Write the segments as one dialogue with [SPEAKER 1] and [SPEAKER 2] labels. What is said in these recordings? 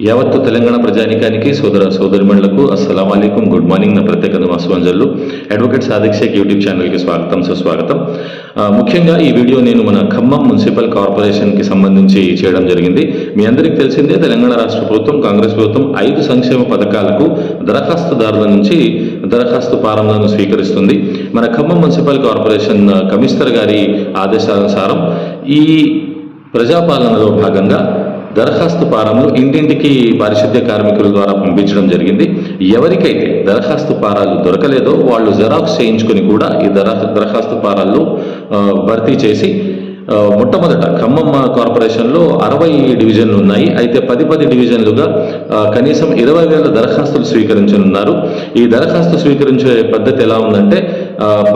[SPEAKER 1] యావత్తు తెలంగాణ ప్రజానికానికి సోదర సోదరిమణులకు అస్సలం అయికం గుడ్ మార్నింగ్ నా ప్రత్యేక నమస్వంజల్లు అడ్వకేట్ సాధిక్షేక్ యూట్యూబ్ ఛానల్కి స్వాగతం సుస్వాగతం. ముఖ్యంగా ఈ వీడియో నేను మన ఖమ్మం మున్సిపల్ కార్పొరేషన్కి సంబంధించి చేయడం జరిగింది. మీ అందరికీ తెలిసిందే తెలంగాణ రాష్ట్ర ప్రభుత్వం కాంగ్రెస్ ప్రభుత్వం ఐదు సంక్షేమ పథకాలకు దరఖాస్తుదారుల నుంచి దరఖాస్తు ఫారంలను స్వీకరిస్తుంది. మన ఖమ్మం మున్సిపల్ కార్పొరేషన్ కమిషనర్ గారి ఆదేశానుసారం ఈ ప్రజాపాలనలో భాగంగా దరఖాస్తు ఫారంలు ఇంటింటికి పారిశుద్ధ్య కార్మికుల ద్వారా పంపించడం జరిగింది. ఎవరికైతే దరఖాస్తు ఫారాలు దొరకలేదో వాళ్ళు జెరాక్స్ చేయించుకొని కూడా ఈ దరఖాస్తు ఫారాల్లో భర్తీ చేసి మొట్టమొదట ఖమ్మం కార్పొరేషన్లో అరవై డివిజన్లు ఉన్నాయి. అయితే పది పది డివిజన్లుగా కనీసం ఇరవై వేల దరఖాస్తులు స్వీకరించనున్నారు. ఈ దరఖాస్తు స్వీకరించే పద్ధతి ఎలా ఉందంటే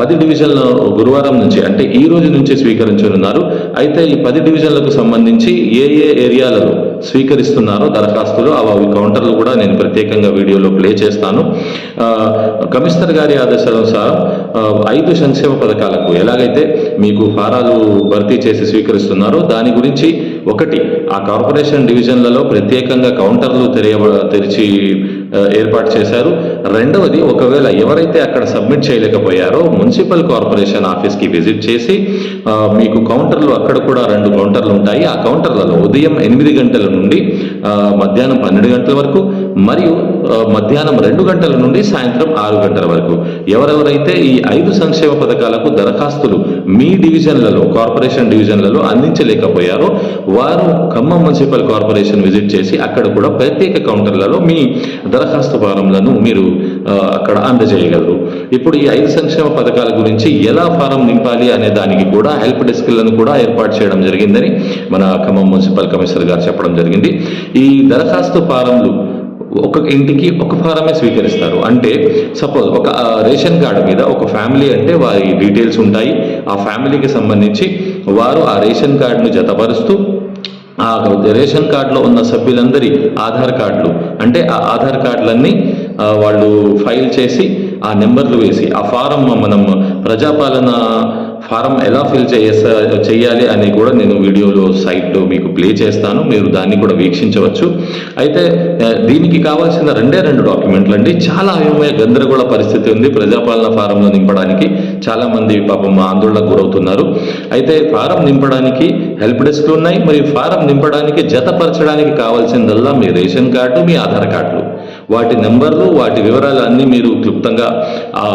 [SPEAKER 1] పది డివిజన్ల గురువారం నుంచి అంటే ఈ రోజు నుంచి స్వీకరించనున్నారు. అయితే ఈ పది డివిజన్లకు సంబంధించి ఏ ఏ ఏరియాలలో స్వీకరిస్తున్నారో దరఖాస్తులు అవి కౌంటర్లు కూడా నేను ప్రత్యేకంగా వీడియోలో ప్లే చేస్తాను. కమిషనర్ గారి ఆదేశానుసారం ఐదు సంక్షేమ పథకాలకు ఎలాగైతే మీకు ఫారాలు భర్తీ చేసి స్వీకరిస్తున్నారో దాని గురించి ఒకటి ఆ కార్పొరేషన్ డివిజన్లలో ప్రత్యేకంగా కౌంటర్లు తెరియ తెరిచి ఏర్పాటు చేశారు. రెండవది ఒకవేళ ఎవరైతే అక్కడ సబ్మిట్ చేయలేకపోయారో మున్సిపల్ కార్పొరేషన్ ఆఫీస్కి విజిట్ చేసి మీకు కౌంటర్లు అక్కడ కూడా రెండు కౌంటర్లు ఉంటాయి. ఆ కౌంటర్లలో ఉదయం ఎనిమిది గంటల నుండి మధ్యాహ్నం పన్నెండు గంటల వరకు మరియు మధ్యాహ్నం రెండు గంటల నుండి సాయంత్రం ఆరు గంటల వరకు. ఎవరెవరైతే ఈ ఐదు సంక్షేమ పథకాలకు దరఖాస్తులు మీ డివిజన్లలో కార్పొరేషన్ డివిజన్లలో అందించలేకపోయారో వారు ఖమ్మం మున్సిపల్ కార్పొరేషన్ విజిట్ చేసి అక్కడ కూడా ప్రత్యేక కౌంటర్లలో మీ దరఖాస్తు ఫారంలను మీరు అక్కడ అందజేయగలరు. ఇప్పుడు ఈ ఐదు సంక్షేమ పథకాల గురించి ఎలా ఫారం నింపాలి అనే దానికి కూడా హెల్ప్ డెస్క్లను కూడా ఏర్పాటు చేయడం జరిగిందని మన ఖమ్మం మున్సిపల్ కమిషనర్ గారు చెప్పడం జరిగింది. ఈ దరఖాస్తు ఫారంలు ఒక ఇంటికి ఒక ఫారమే స్వీకరిస్తారు. అంటే సపోజ్ ఒక రేషన్ కార్డు మీద ఒక ఫ్యామిలీ అంటే వారి డీటెయిల్స్ ఉంటాయి. ఆ ఫ్యామిలీకి సంబంధించి వారు ఆ రేషన్ కార్డును జతపరుస్తూ ఆ రేషన్ కార్డులో ఉన్న సభ్యులందరి ఆధార్ కార్డులు అంటే ఆ ఆధార్ కార్డులన్నీ వాళ్ళు ఫైల్ చేసి ఆ నెంబర్లు వేసి ఆ ఫారం మనం ప్రజాపాలన ఫారం ఎలా ఫిల్ చేసా చేయాలి అని కూడా నేను వీడియోలో సైట్లో మీకు ప్లే చేస్తాను. మీరు దాన్ని కూడా వీక్షించవచ్చు. అయితే దీనికి కావాల్సిన రెండే రెండు డాక్యుమెంట్లు అండి చాలా అయోమయ గందరగోళ పరిస్థితి ఉంది ప్రజాపాలన ఫారంలో నింపడానికి. చాలా మంది పాపం ఆందోళనకు గురవుతున్నారు. అయితే ఫారం నింపడానికి హెల్ప్ డెస్క్లు ఉన్నాయి. మరియు ఫారం నింపడానికి జతపరచడానికి కావాల్సిందల్లా మీ రేషన్ కార్డు మీ ఆధార్ కార్డులు. వాటి నెంబర్లు వాటి వివరాలు అన్నీ మీరు క్లుప్తంగా ఆ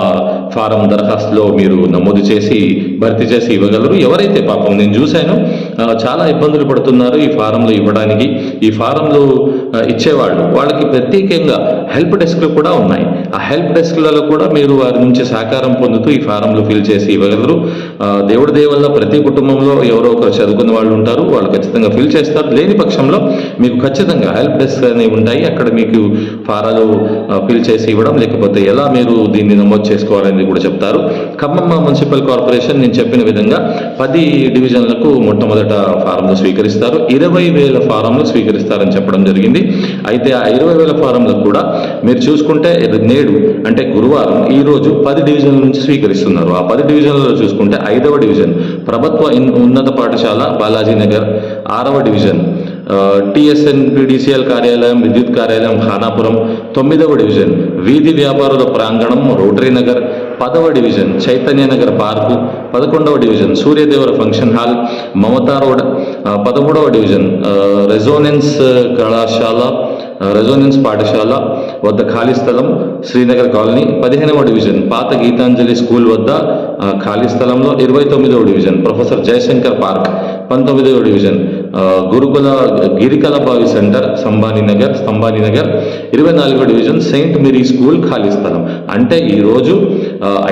[SPEAKER 1] ఫారం దరఖాస్తులో మీరు నమోదు చేసి భర్తీ చేసి ఇవ్వగలరు. ఎవరైతే పాపం నేను చూశాను చాలా ఇబ్బందులు పడుతున్నారు ఈ ఫారంలో ఇవ్వడానికి. ఈ ఫారంలో ఇచ్చేవాళ్ళు వాళ్ళకి ప్రత్యేకంగా హెల్ప్ డెస్క్లు కూడా ఉన్నాయి. ఆ హెల్ప్ డెస్క్లలో కూడా మీరు వారి నుంచి సహకారం పొందుతూ ఈ ఫారంలో ఫిల్ చేసి ఇవ్వగలరు. దేవుడి దేవుళ్ళ ప్రతి కుటుంబంలో ఎవరో ఒకరు చదువుకున్న వాళ్ళు ఉంటారు వాళ్ళు ఖచ్చితంగా ఫిల్ చేస్తారు. లేని పక్షంలో మీకు ఖచ్చితంగా హెల్ప్ డెస్క్ అనేవి ఉంటాయి. అక్కడ మీకు ఫారాలు ఫిల్ చేసి ఇవ్వడం లేకపోతే ఎలా మీరు దీన్ని నమోదు చేసుకోవాలనేది కూడా చెప్తారు. ఖమ్మం మున్సిపల్ కార్పొరేషన్ నేను చెప్పిన విధంగా పది డివిజన్లకు మొట్టమొదట ఫారంలు స్వీకరిస్తారు. ఇరవై వేల ఫారంలు స్వీకరిస్తారని చెప్పడం జరిగింది. అయితే ఆ ఇరవై వేల ఫారంలకు కూడా మీరు చూసుకుంటే నేడు అంటే గురువారం ఈ రోజు పది డివిజన్ల నుంచి స్వీకరిస్తున్నారు. ఆ పది డివిజన్లలో చూసుకుంటే ఐదవ డివిజన్ ప్రభుత్వ ఉన్నత పాఠశాల బాలాజీ నగర్ ఆరవ డివిజన్ టిఎస్ఎన్పిడిసిఎల్ కార్యాలయం విద్యుత్ కార్యాలయం ఖానాపురం తొమ్మిదవ డివిజన్ వీధి వ్యాపారుల ప్రాంగణం రోటరీ నగర్ పదవ డివిజన్ చైతన్య నగర్ పార్కు పదకొండవ division Suryadevara function hall Mamata road పదమూడవ డివిజన్ రెజోనెన్స్ కళాశాల రెజోనెన్స్ పాఠశాల వద్ద ఖాళీ స్థలం శ్రీనగర్ కాలనీ పదిహేనవ డివిజన్ పాత గీతాంజలి స్కూల్ వద్ద ఖాళీ స్థలంలో ఇరవై తొమ్మిదవ డివిజన్ ప్రొఫెసర్ జయశంకర్ పార్క్ పంతొమ్మిదవ డివిజన్ గురుకుల గిరికల బావి సెంటర్ సంబానీ నగర్ స్తంభానీ నగర్ ఇరవై నాలుగో డివిజన్ సెయింట్ మేరీ స్కూల్ ఖాళీ స్థలం. అంటే ఈరోజు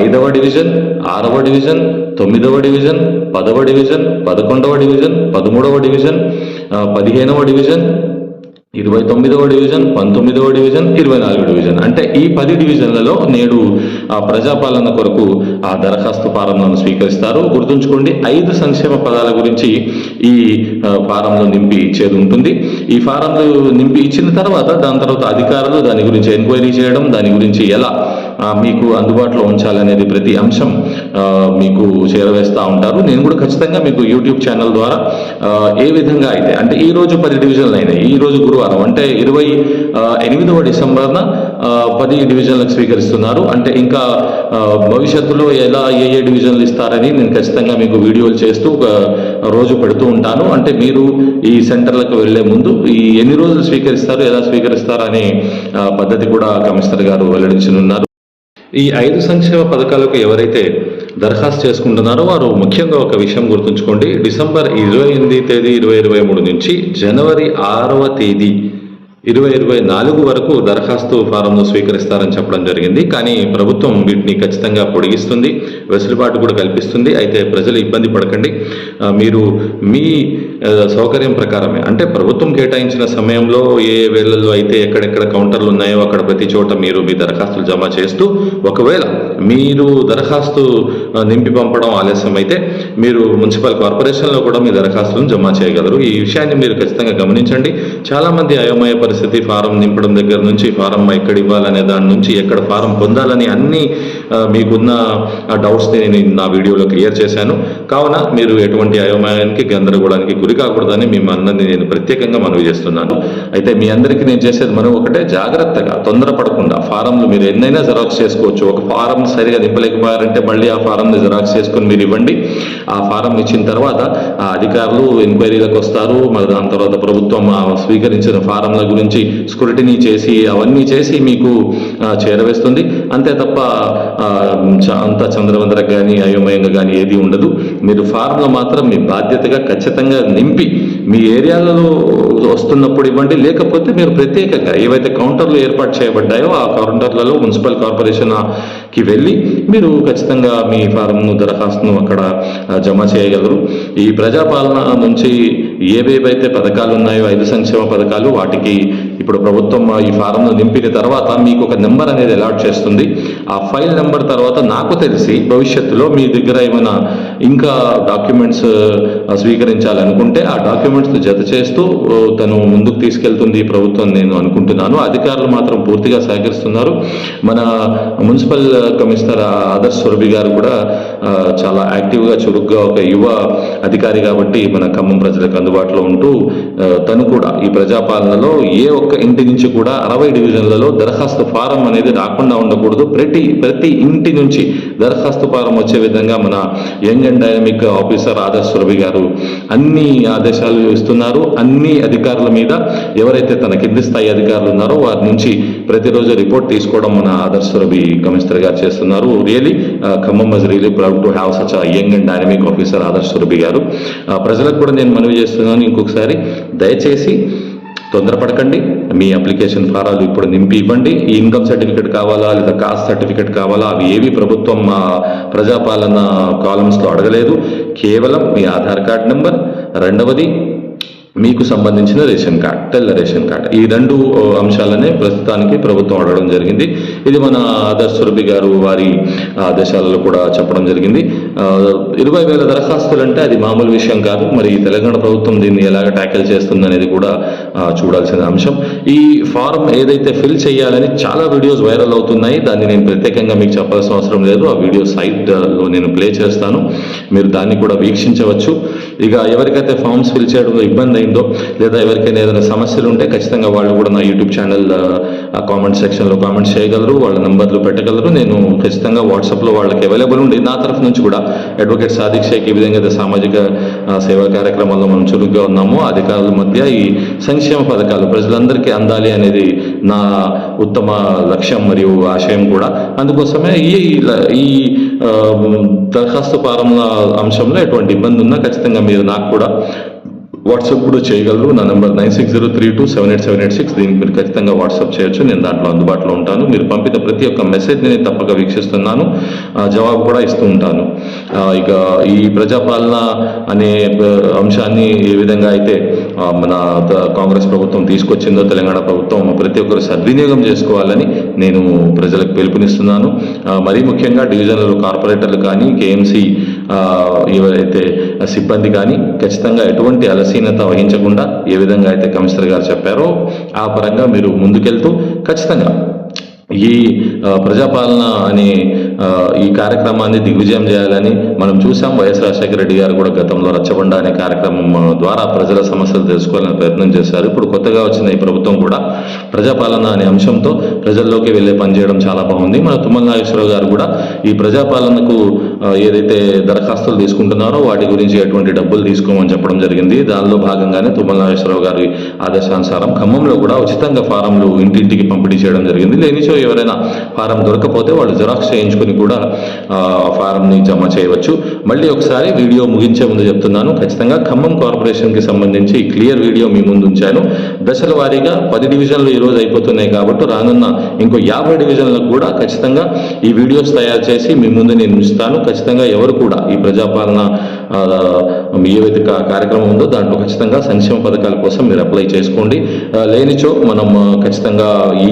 [SPEAKER 1] ఐదవ డివిజన్ ఆరవ డివిజన్ తొమ్మిదవ డివిజన్ పదవ డివిజన్ పదకొండవ డివిజన్ పదమూడవ డివిజన్ పదిహేనవ డివిజన్ ఇరవై తొమ్మిదవ డివిజన్ పంతొమ్మిదవ డివిజన్ ఇరవై నాలుగవ డివిజన్. అంటే ఈ పది డివిజన్లలో నేడు ఆ ప్రజాపాలన కొరకు ఆ దరఖాస్తు ఫారంలను స్వీకరిస్తారు. గుర్తుంచుకోండి ఐదు సంక్షేమ పదాల గురించి ఈ ఫారంలో నింపి ఇచ్చేది ఉంటుంది. ఈ ఫారంలో నింపి ఇచ్చిన తర్వాత దాని తర్వాత అధికారులు దాని గురించి ఎంక్వైరీ చేయడం దాని గురించి ఎలా మీకు అందుబాటులో ఉంచాలనేది ప్రతి అంశం మీకు చేరవేస్తూ ఉంటారు. నేను కూడా ఖచ్చితంగా మీకు యూట్యూబ్ ఛానల్ ద్వారా ఏ విధంగా అయితే అంటే ఈ రోజు పది డివిజన్లు అయినాయి. ఈ రోజు గురువారం అంటే ఇరవై ఎనిమిదవ డిసెంబర్న పది డివిజన్లకు స్వీకరిస్తున్నారు. అంటే ఇంకా భవిష్యత్తులో ఎలా ఏ ఏ డివిజన్లు ఇస్తారని నేను ఖచ్చితంగా మీకు వీడియోలు చేస్తూ ఒక రోజు పెడుతూ ఉంటాను. అంటే మీరు ఈ సెంటర్లకు వెళ్ళే ముందు ఈ ఎన్ని రోజులు స్వీకరిస్తారు ఎలా స్వీకరిస్తారు అనే పద్ధతి కూడా కమిషనర్ గారు వెల్లడించనున్నారు. ఈ ఐదు సంక్షేమ పథకాలకు ఎవరైతే దరఖాస్తు చేసుకుంటున్నారో వారు ముఖ్యంగా ఒక విషయం గుర్తుంచుకోండి. డిసెంబర్ ఇరవై ఎనిమిది తేదీ ఇరవై ఇరవై మూడు నుంచి జనవరి ఆరవ తేదీ ఇరవై ఇరవై నాలుగు వరకు దరఖాస్తు ఫారంను స్వీకరిస్తారని చెప్పడం జరిగింది. కానీ ప్రభుత్వం వీటిని ఖచ్చితంగా పొడిగిస్తుంది. వెసులుబాటు కూడా కల్పిస్తుంది. అయితే ప్రజలు ఇబ్బంది పడకండి. మీరు మీ సౌకర్యం ప్రకారమే. అంటే ప్రభుత్వం కేటాయించిన సమయంలో ఏ వేళల్లో అయితే ఎక్కడెక్కడ కౌంటర్లు ఉన్నాయో అక్కడ ప్రతి చోట మీరు మీ దరఖాస్తులు జమ చేస్తూ ఒకవేళ మీరు దరఖాస్తు నింపి పంపడం ఆలస్యం అయితే మీరు మున్సిపల్ కార్పొరేషన్లో కూడా మీ దరఖాస్తులను జమ చేయగలరు. ఈ విషయాన్ని మీరు ఖచ్చితంగా గమనించండి. చాలా మంది అయోమయ పరిస్థితి ఫారం నింపడం దగ్గర నుంచి ఫారం ఎక్కడ ఇవ్వాలనే దాని నుంచి ఎక్కడ ఫారం పొందాలని అన్ని మీకున్న డౌట్స్ని నేను నా వీడియోలో క్లియర్ చేశాను. కావున మీరు ఎటువంటి అయోమయానికి గందరగోళానికి గురి కాకూడదని మీ అందరినీ నేను ప్రత్యేకంగా మనవి చేస్తున్నాను. అయితే మీ అందరికీ నేను చేసేది మనం ఒకటే జాగ్రత్తగా తొందరపడకుండా ఫారంలు మీరు ఎన్నైనా జెరాక్స్ చేసుకోవచ్చు. ఒక ఫారం సరిగా నింపలేకపోయారంటే మళ్ళీ ఆ ఫారంని జెరాక్స్ చేసుకొని మీరు ఇవ్వండి. ఆ ఫారం ఇచ్చిన తర్వాత ఆ అధికారులు ఎంక్వైరీలకు వస్తారు. మరి దాని తర్వాత ప్రభుత్వం ఆ స్వీకరించిన ఫారంల గురించి స్క్రూటినీ చేసి అవన్నీ చేసి మీకు ఆ, చేరవేస్తుంది. అంతే తప్ప ఆ, చ- అంత చంద్రవందర కానీ అయోమయంగా కానీ ఏది ఉండదు. మీరు ఫారంలో మాత్రం మీ బాధ్యతగా ఖచ్చితంగా నింపి మీ ఏరియాలలో వస్తున్నప్పుడు ఇవ్వండి. లేకపోతే మీరు ప్రత్యేకంగా ఏవైతే కౌంటర్లు ఏర్పాటు చేయబడ్డాయో ఆ కౌంటర్లలో మున్సిపల్ కార్పొరేషన్కి వెళ్ళి మీరు ఖచ్చితంగా మీ ఫారంను దరఖాస్తును అక్కడ జమ చేయగలరు. ఈ ప్రజాపాలన నుంచి ఏవేవైతే పథకాలు ఉన్నాయో ఐదు సంక్షేమ పథకాలు వాటికి ఇప్పుడు ప్రభుత్వం ఈ ఫారంను నింపిన తర్వాత మీకు ఒక నెంబర్ అనేది అలాట్ చేస్తుంది. ఆ ఫైల్ నెంబర్ తర్వాత నాకు తెలిసి భవిష్యత్తులో మీ దగ్గర ఏమైనా ఇంకా డాక్యుమెంట్స్ స్వీకరించాలనుకుంటే ఆ డాక్యుమెంట్స్ జత చేస్తూ తను ముందుకు తీసుకెళ్తుంది ప్రభుత్వం నేను అనుకుంటున్నాను. అధికారులు మాత్రం పూర్తిగా సహకరిస్తున్నారు. మన మున్సిపల్ కమిషనర్ ఆదర్శ్ సురభి గారు కూడా చాలా యాక్టివ్గా చురుగ్గా ఒక యువ అధికారి కాబట్టి మన ఖమ్మం ప్రజలకు అందుబాటులో ఉంటూ తను కూడా ఈ ప్రజాపాలనలో ఏ ఒక్క ఇంటి నుంచి కూడా అరవై డివిజన్లలో దరఖాస్తు ఫారం అనేది రాకుండా ఉండకూడదు. ప్రతి ప్రతి ఇంటి నుంచి దరఖాస్తు ఫారం వచ్చే విధంగా మన young and dynamic officer Adarsh Ravi garu అన్ని ఆదేశాలు ఇస్తున్నారు. అన్ని అధికారుల మీద ఎవరైతే తన కింది స్థాయి అధికారులు ఉన్నారో వారి నుంచి ప్రతిరోజు రిపోర్ట్ తీసుకోవడం మన ఆదర్శ్ రవి కమిషనర్ గారు చేస్తున్నారు. Really Khammam must really love to have such young and dynamic officer Adarsh Surabhi garu. ఆ, ప్రజలకు కూడా నేను మనవి చేస్తున్నాను. ఇంకొకసారి దయచేసి తొందరపడకండి. మీ అప్లికేషన్ ఫారాలు ఇప్పుడు నింపి ఇవ్వండి ఈ ఇన్కమ్ సర్టిఫికేట్ కావాలా లేదా కాస్ట్ సర్టిఫికేట్ కావాలా? అవి ఏవి ప్రభుత్వం ప్రజాపాలన కాలమ్స్లో అడగలేదు. కేవలం మీ ఆధార్ కార్డ్ నెంబర్. రెండవది మీకు సంబంధించిన రేషన్ కార్డ్ తెల్ల రేషన్ కార్డ్. ఈ రెండు అంశాలనే ప్రస్తుతానికి ప్రభుత్వం అడగడం జరిగింది. ఇది మన ఆదర్శ సురభి గారు వారి ఆదేశాలలో కూడా చెప్పడం జరిగింది. ఇరవై వేల దరఖాస్తులు అంటే అది మామూలు విషయం కాదు. మరి తెలంగాణ ప్రభుత్వం దీన్ని ఎలాగ ట్యాకిల్ చేస్తుంది అనేది కూడా చూడాల్సిన అంశం. ఈ ఫారం ఏదైతే ఫిల్ చేయాలని చాలా వీడియోస్ వైరల్ అవుతున్నాయి. దాన్ని నేను ప్రత్యేకంగా మీకు చెప్పాల్సిన అవసరం లేదు. ఆ వీడియో సైట్లో నేను ప్లే చేస్తాను. మీరు దాన్ని కూడా వీక్షించవచ్చు. ఇక ఎవరికైతే ఫామ్స్ ఫిల్ చేయడంలో ఇబ్బంది అయిందో లేదా ఎవరికైనా ఏదైనా సమస్యలు ఉంటే ఖచ్చితంగా వాళ్ళు కూడా నా యూట్యూబ్ ఛానల్ కామెంట్ సెక్షన్లో కామెంట్స్ చేయగలరు వాళ్ళ నెంబర్లు పెట్టగలరు. నేను ఖచ్చితంగా వాట్సాప్లో వాళ్ళకి అవైలబుల్ ఉండి నా తరఫు నుంచి కూడా అడ్వకేట్ సాదిక్ షేక్ ఈ విధంగా అయితే సామాజిక సేవా కార్యక్రమాల్లో మనం చురుగ్గా ఉన్నాము. అధికారుల మధ్య ఈ సంక్షేమ పథకాలు ప్రజలందరికీ అందాలి అనేది నా ఉత్తమ లక్ష్యం మరియు ఆశయం కూడా. అందుకోసమే ఈ ఈ దరఖాస్తు ఫారంల అంశంలో ఎటువంటి ఇబ్బంది ఉన్నా ఖచ్చితంగా మీరు నాకు కూడా వాట్సాప్ కూడా చేయగలరు. నా number nine six zero three two seven eight seven eight six. దీనికి మీరు ఖచ్చితంగా వాట్సాప్ చేయొచ్చు. నేను దాంట్లో అందుబాటులో ఉంటాను. మీరు పంపిన ప్రతి ఒక్క మెసేజ్ నేను తప్పక వీక్షిస్తున్నాను. జవాబు కూడా ఇస్తూ ఉంటాను. ఇక ఈ ప్రజాపాలన అనే అంశాన్ని ఏ విధంగా అయితే మన కాంగ్రెస్ ప్రభుత్వం తీసుకొచ్చిందో తెలంగాణ ప్రభుత్వం ప్రతి ఒక్కరు సద్వినియోగం చేసుకోవాలని నేను ప్రజలకు పిలుపునిస్తున్నాను. మరీ ముఖ్యంగా డివిజనల్ కార్పొరేటర్లు కానీ కేఎంసీ ఎవరైతే సిబ్బంది కానీ ఖచ్చితంగా ఎటువంటి అలసీనత వహించకుండా ఏ విధంగా అయితే కమిషనర్ గారు చెప్పారో ఆ పరంగా మీరు ముందుకెళ్తూ ఖచ్చితంగా ఈ ప్రజాపాలన అనే ఈ కార్యక్రమాన్ని దిగ్విజయం చేయాలని మనం చూసాం వైఎస్ రాజశేఖర రెడ్డి గారు కూడా గతంలో రచ్చబండ అనే కార్యక్రమం ద్వారా ప్రజల సమస్యలు తెలుసుకోవాలని ప్రయత్నం చేశారు. ఇప్పుడు కొత్తగా వచ్చిన ఈ ప్రభుత్వం కూడా ప్రజాపాలన అనే అంశంతో ప్రజల్లోకి వెళ్ళే పనిచేయడం చాలా బాగుంది. మన తుమ్మల నాగేశ్వరరావు గారు కూడా ఈ ప్రజాపాలనకు ఏదైతే దరఖాస్తులు తీసుకుంటున్నారో వాటి గురించి ఎటువంటి డబ్బులు తీసుకోమని చెప్పడం జరిగింది. దానిలో భాగంగానే తుమ్మల నాగేశ్వరరావు గారి ఆదేశానుసారం ఖమ్మంలో కూడా ఉచితంగా ఫారంలు ఇంటింటికి పంపిణీ చేయడం జరిగింది. లేనిచో ఎవరైనా ఫారం దొరకపోతే వాళ్ళు జిరాక్స్ చేయించుకుని కూడా ఫారంని జమ చేయవచ్చు. మళ్ళీ ఒకసారి వీడియో ముగించే ముందు చెప్తున్నాను. ఖచ్చితంగా ఖమ్మం కార్పొరేషన్కి సంబంధించి క్లియర్ వీడియో మీ ముందు ఉంచాను. దశల వారీగా పది డివిజన్లు ఈ రోజు అయిపోతున్నాయి కాబట్టి రానున్న ఇంకో యాభై డివిజన్లకు కూడా ఖచ్చితంగా ఈ వీడియోస్ తయారు చేసి మీ ముందు నేను ఉంచుతాను. ఖచ్చితంగా ఎవరు కూడా ఈ ప్రజాపాలన ఏవైతే కార్యక్రమం ఉందో దాంట్లో ఖచ్చితంగా సంక్షేమ పథకాల కోసం మీరు అప్లై చేసుకోండి. లేనిచో మనం ఖచ్చితంగా ఈ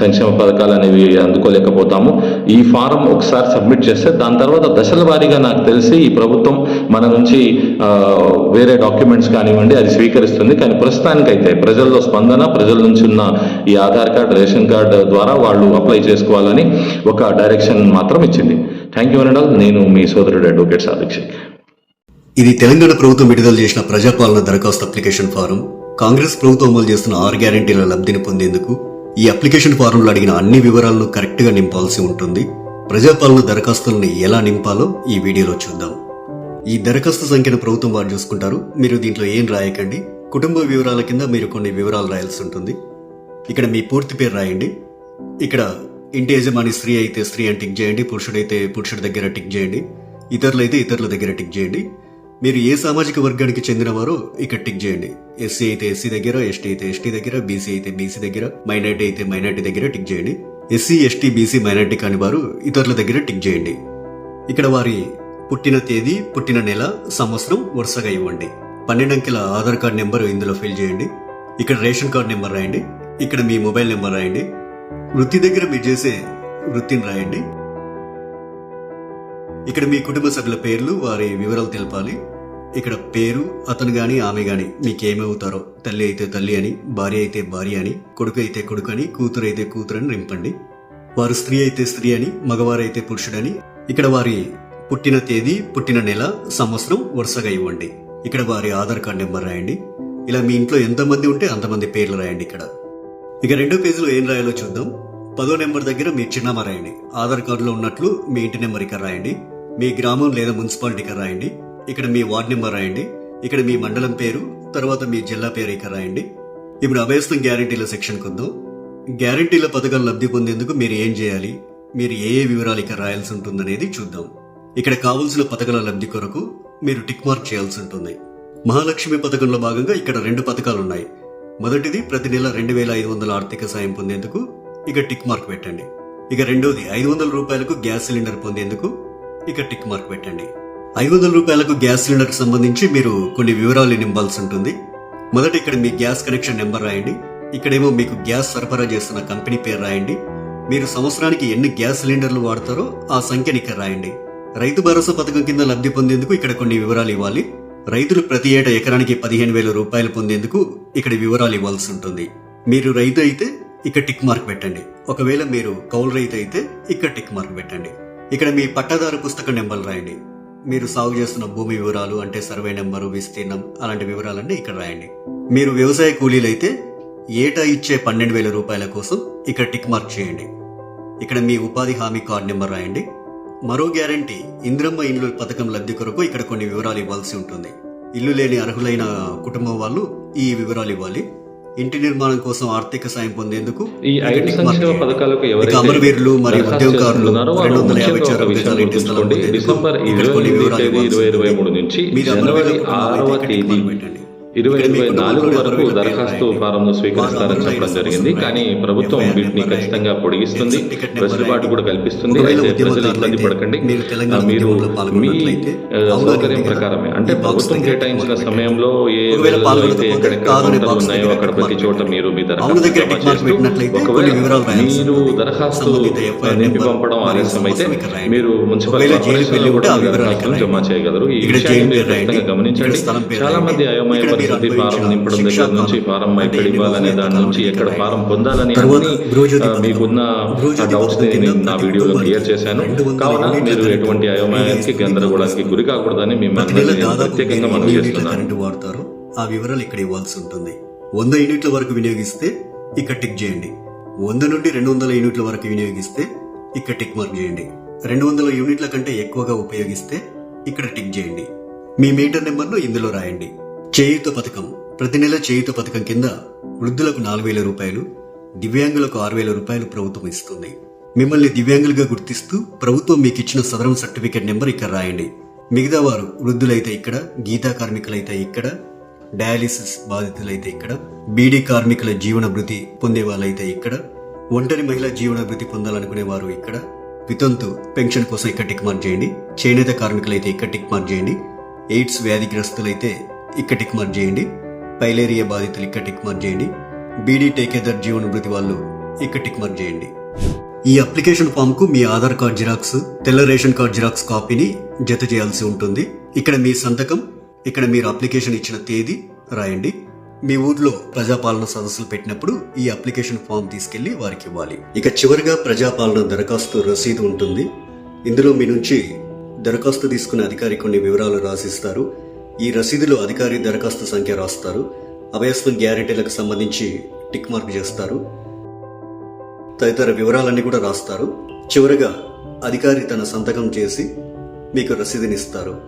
[SPEAKER 1] సంక్షేమ పథకాలు అనేవి అందుకోలేకపోతాము. ఈ ఫారం ఒకసారి సబ్మిట్ చేస్తే దాని తర్వాత దశల వారీగా నాకు తెలిసి ఈ ప్రభుత్వం మన నుంచి వేరే డాక్యుమెంట్స్ కానివ్వండి అది స్వీకరిస్తుంది. కానీ ప్రస్తుతానికైతే ప్రజల్లో స్పందన ప్రజల నుంచి ఉన్న ఈ ఆధార్ కార్డ్ రేషన్ కార్డ్ ద్వారా వాళ్ళు అప్లై చేసుకోవాలని ఒక డైరెక్షన్ మాత్రం ఇచ్చింది. థ్యాంక్ యూ అనడాల్ నేను మీ సోదరుడు అడ్వకేట్ సాధిక్షి
[SPEAKER 2] ఇది తెలంగాణ ప్రభుత్వం విడుదల చేసిన ప్రజాపాలన దరఖాస్తు అప్లికేషన్ ఫారం. కాంగ్రెస్ ప్రభుత్వం అమలు చేస్తున్న ఆరు గ్యారంటీల లబ్ధిని పొందేందుకు ఈ అప్లికేషన్ ఫారంలో అడిగిన అన్ని వివరాలను కరెక్ట్గా నింపాల్సి ఉంటుంది. ప్రజాపాలన దరఖాస్తులను ఎలా నింపాలో ఈ వీడియోలో చూద్దాం. ఈ దరఖాస్తు సంఖ్యను ప్రభుత్వం వారు చూసుకుంటారు. మీరు దీంట్లో ఏం రాయకండి? కుటుంబ వివరాల కింద మీరు కొన్ని వివరాలు రాయాల్సి ఉంటుంది. ఇక్కడ మీ పూర్తి పేరు రాయండి. ఇక్కడ ఇంటి యజమాని స్త్రీ అయితే స్త్రీ అని టిక్ చేయండి. పురుషుడైతే పురుషుడి దగ్గర టిక్ చేయండి. ఇతరులైతే ఇతరుల దగ్గర టిక్ చేయండి. మీరు ఏ సామాజిక వర్గానికి చెందినవారో ఇక్కడ టిక్ చేయండి. ఎస్సీ అయితే ఎస్సీ దగ్గర ఎస్టీ అయితే ఎస్టీ దగ్గర బీసీ అయితే బీసీ దగ్గర మైనార్టీ అయితే మైనార్టీ దగ్గర టిక్ చేయండి. ఎస్సీ ఎస్టీ బీసీ మైనార్టీ కాని వారు ఇతరుల దగ్గర టిక్ చేయండి. ఇక్కడ వారి పుట్టిన తేదీ పుట్టిన నెల సంవత్సరం వరుసగా ఇవ్వండి. పన్నెండు అంకెల ఆధార్ కార్డ్ నెంబర్ ఇందులో ఫిల్ చేయండి. ఇక్కడ రేషన్ కార్డ్ నెంబర్ రాయండి. ఇక్కడ మీ మొబైల్ నెంబర్ రాయండి. వృత్తి దగ్గర మీరు చేసే వృత్తిని రాయండి. ఇక్కడ మీ కుటుంబ సభ్యుల పేర్లు వారి వివరాలు తెలపాలి. ఇక్కడ పేరు అతను గాని ఆమె గాని మీకేమవుతారో తల్లి అయితే తల్లి అని భార్య అయితే భార్య అని కొడుకు అయితే కొడుకు అని కూతురు అయితే కూతురు అని నింపండి. వారు స్త్రీ అయితే స్త్రీ అని మగవారైతే పురుషుడని ఇక్కడ వారి పుట్టిన తేదీ పుట్టిన నెల సంవత్సరం వరుసగా ఇవ్వండి. ఇక్కడ వారి ఆధార్ కార్డ్ నెంబర్ రాయండి. ఇలా మీ ఇంట్లో ఎంతమంది ఉంటే అంతమంది పేర్లు రాయండి ఇక్కడ. ఇక రెండో పేజీలో ఏం రాయాలో చూద్దాం. పదో నెంబర్ దగ్గర మీ చిరునామా రాయండి. ఆధార్ కార్డులో ఉన్నట్లు మీ ఇంటి నెంబర్ ఇక్కడ రాయండి. మీ గ్రామం లేదా మున్సిపాలిటీ ఇక్కడ రాయండి. ఇక్కడ మీ వార్డ్ నెంబర్ రాయండి. ఇక్కడ మీ మండలం పేరు తర్వాత మీ జిల్లా పేరు ఇక్కడ రాయండి. ఇప్పుడు అభయస్థం గ్యారంటీల సెక్షన్ కొందాం గ్యారంటీల పథకం లబ్ధి పొందేందుకు మీరు ఏం చేయాలి? మీరు ఏ ఏ వివరాలు ఇక్కడ రాయాల్సి ఉంటుందనేది చూద్దాం. ఇక్కడ కావలసిన పథకాల లబ్ధి కొరకు మీరు టిక్ మార్క్ చేయాల్సి ఉంటుంది. మహాలక్ష్మి పథకంలో భాగంగా ఇక్కడ రెండు పథకాలు ఉన్నాయి. మొదటిది ప్రతి నెల రెండు వేల ఐదు వందల ఆర్థిక సాయం పొందేందుకు ఇక టిక్ మార్క్ పెట్టండి. ఇక రెండోది ఐదు వందల రూపాయలకు గ్యాస్ సిలిండర్ పొందేందుకు ఇక టిక్ మార్క్ పెట్టండి. ఐదు వందల రూపాయలకు గ్యాస్ సిలిండర్కి సంబంధించి మీరు కొన్ని వివరాలు నింపాల్సి ఉంటుంది. మొదట ఇక్కడ మీ గ్యాస్ కనెక్షన్ నెంబర్ రాయండి. ఇక్కడేమో మీకు గ్యాస్ సరఫరా చేస్తున్న కంపెనీ పేరు రాయండి. మీరు సంవత్సరానికి ఎన్ని గ్యాస్ సిలిండర్లు వాడతారో ఆ సంఖ్యని ఇక్కడ రాయండి. రైతు భరోసా పథకం కింద లబ్ధి పొందేందుకు ఇక్కడ కొన్ని వివరాలు ఇవ్వాలి. రైతులు ప్రతి ఏటా ఎకరానికి పదిహేను వేల రూపాయలు పొందేందుకు ఇక్కడ వివరాలు ఇవ్వాల్సి ఉంటుంది. మీరు రైతు అయితే ఇక్కడ టిక్ మార్క్ పెట్టండి. ఒకవేళ మీరు కౌలు రైతు అయితే ఇక్కడ టిక్ మార్క్ పెట్టండి. ఇక్కడ మీ పట్టాదారు పుస్తక నెంబర్ రాయండి. మీరు సాగు చేస్తున్న భూమి వివరాలు అంటే సర్వే నెంబరు విస్తీర్ణం అలాంటి వివరాలన్నీ ఇక్కడ రాయండి. మీరు వ్యవసాయ కూలీలైతే ఏటా ఇచ్చే పన్నెండు వేల రూపాయల కోసం ఇక్కడ టిక్ మార్క్ చేయండి. ఇక్కడ మీ ఉపాధి హామీ కార్డు నెంబర్ రాయండి. మరో గ్యారంటీ ఇంద్రమ్మ ఇల్లు పథకం లబ్ధి కొరకు ఇక్కడ కొన్ని వివరాలు ఇవ్వాల్సి ఉంటుంది. ఇల్లు లేని అర్హులైన కుటుంబం వాళ్ళు ఈ వివరాలు ఇవ్వాలి. ఇంటి నిర్మాణం కోసం ఆర్థిక సాయం పొందేందుకు
[SPEAKER 1] ఈ ఐదు సంక్షేమ. పథకాలకు
[SPEAKER 2] అమరవీరులు మరియు ఉద్యోగకారులు రెండు వందల యాభై
[SPEAKER 1] గుర్తుంచుకోండి.
[SPEAKER 2] పొందేందుకు
[SPEAKER 1] డిసెంబర్ ఇరవై తేదీ ఇరవై ఇరవై. మూడు నుంచి
[SPEAKER 2] మీరు
[SPEAKER 1] జనవరి ఆరవ తేదీ. ఇరవై ఇరవై నాలుగు వరకు దరఖాస్తు. ఫారంను స్వీకరిస్తారని చెప్పడం జరిగింది కానీ. ప్రభుత్వం వీటిని ఖచ్చితంగా. పొడిగిస్తుంది వెసులుబాటు. కూడా కల్పిస్తుంది అయితే ప్రజలు ఇబ్బంది పడకండి
[SPEAKER 2] మీరు
[SPEAKER 1] మీ సౌకర్యం? ప్రకారమే అంటే ప్రభుత్వం కేటాయించిన సమయంలో ఏ అయితే ఎక్కడెక్కడ
[SPEAKER 2] బాక్స్
[SPEAKER 1] ఉన్నాయో అక్కడ ప్రతి చోట. మీరు మీ దరఖాస్తు ఒకవేళ మీరు. దరఖాస్తు నింపి పంపడం ఆలస్యం అయితే. మీరు మున్సిపల్ కూడా దరఖాస్తును జమ. చేయగలరు ఈ విషయాన్ని మీరు. ఖచ్చితంగా గమనించండి చాలా. మంది అయోమయ ప్రతి ఫారం నింపడం దగ్గర నుంచి ఫారం ఎక్కడ ఇవ్వాలనే దాని నుంచి ఎక్కడ. ఫారం పొందాలని. మీకున్న
[SPEAKER 2] డౌట్స్ని
[SPEAKER 1] నేను వీడియోలో క్లియర్ చేశాను. కావున మీరు ఎటువంటి అయోమయానికి గందరగోళానికి. గురి కాకూడదని ప్రత్యేకంగా మనం
[SPEAKER 2] కరెంటు వాడతారో. ఆ వివరాలు ఇక్కడ ఇవ్వాల్సి ఉంటుంది. వంద యూనిట్ల వరకు వినియోగిస్తే ఇక్కడ టిక్ చేయండి. వంద నుండి రెండు వందల యూనిట్ల వరకు వినియోగిస్తే ఇక్కడ టిక్ మార్క్ చేయండి. రెండు వందల యూనిట్ల కంటే ఎక్కువగా ఉపయోగిస్తే ఇక్కడ టిక్ చేయండి. మీ మీటర్ నెంబర్ను ఇందులో రాయండి. చేయూత పథకం. ప్రతి నెల చేయూత పథకం కింద వృద్ధులకు నాలుగు వేల రూపాయలు దివ్యాంగులకు ఆరు వేల రూపాయలు ప్రభుత్వం ఇస్తుంది. మిమ్మల్ని దివ్యాంగులుగా గుర్తిస్తూ ప్రభుత్వం మీకు ఇచ్చిన సదరం సర్టిఫికేట్ నెంబర్ ఇక్కడ రాయండి. మిగతా వారు వృద్ధులైతే ఇక్కడ గీతా కార్మికులైతే ఇక్కడ డయాలిసిస్ బాధితులైతే ఇక్కడ బీడీ కార్మికుల జీవనభృతి పొందే వాళ్ళైతే ఇక్కడ ఒంటరి మహిళ జీవనభృతి పొందాలనుకునే వారు ఇక్కడ వితంతు పెన్షన్ కోసం ఇక్కడ టిక్ మార్క్ చేయండి చేనేత కార్మికులైతే ఇక్కడ టిక్ మార్క్ చేయండి ఎయిడ్స్ వ్యాధిగ్రస్తులైతే ఇక్కడ టిక్ మార్క్ చేయండి. పైలేరియా బాధితులు ఇక్కడ టిక్ మార్క్ చేయండి. బీడీ టేకేదర్ జీవన మృతి వాళ్ళు ఇక్కడ టిక్ మార్క్ చేయండి. ఈ అప్లికేషన్ ఫామ్కు మీ ఆధార్ కార్డ్ జిరాక్స్ తెల్ల రేషన్ కార్డ్ జిరాక్స్ కాపీని జత చేయాల్సి ఉంటుంది. ఇక్కడ మీ సంతకం ఇక్కడ మీరు అప్లికేషన్ ఇచ్చిన తేదీ రాయండి. మీ ఊర్లో ప్రజాపాలన సదస్సులు పెట్టినప్పుడు ఈ అప్లికేషన్ ఫామ్ తీసుకెళ్ళి వారికి ఇవ్వాలి. ఇక చివరిగా ప్రజాపాలన దరఖాస్తు రసీదు ఉంటుంది. ఇందులో మీ నుంచి దరఖాస్తు తీసుకునే అధికారి కొన్ని వివరాలు రాసిస్తారు. ఈ రసీదులో అధికారి దరఖాస్తు సంఖ్య రాస్తారు. అభయస్వం గ్యారెంటీలకు సంబంధించి టిక్ మార్క్ చేస్తారు. తదితర వివరాలన్నీ కూడా రాస్తారు. చివరగా అధికారి తన సంతకం చేసి మీకు రసీదునిస్తారు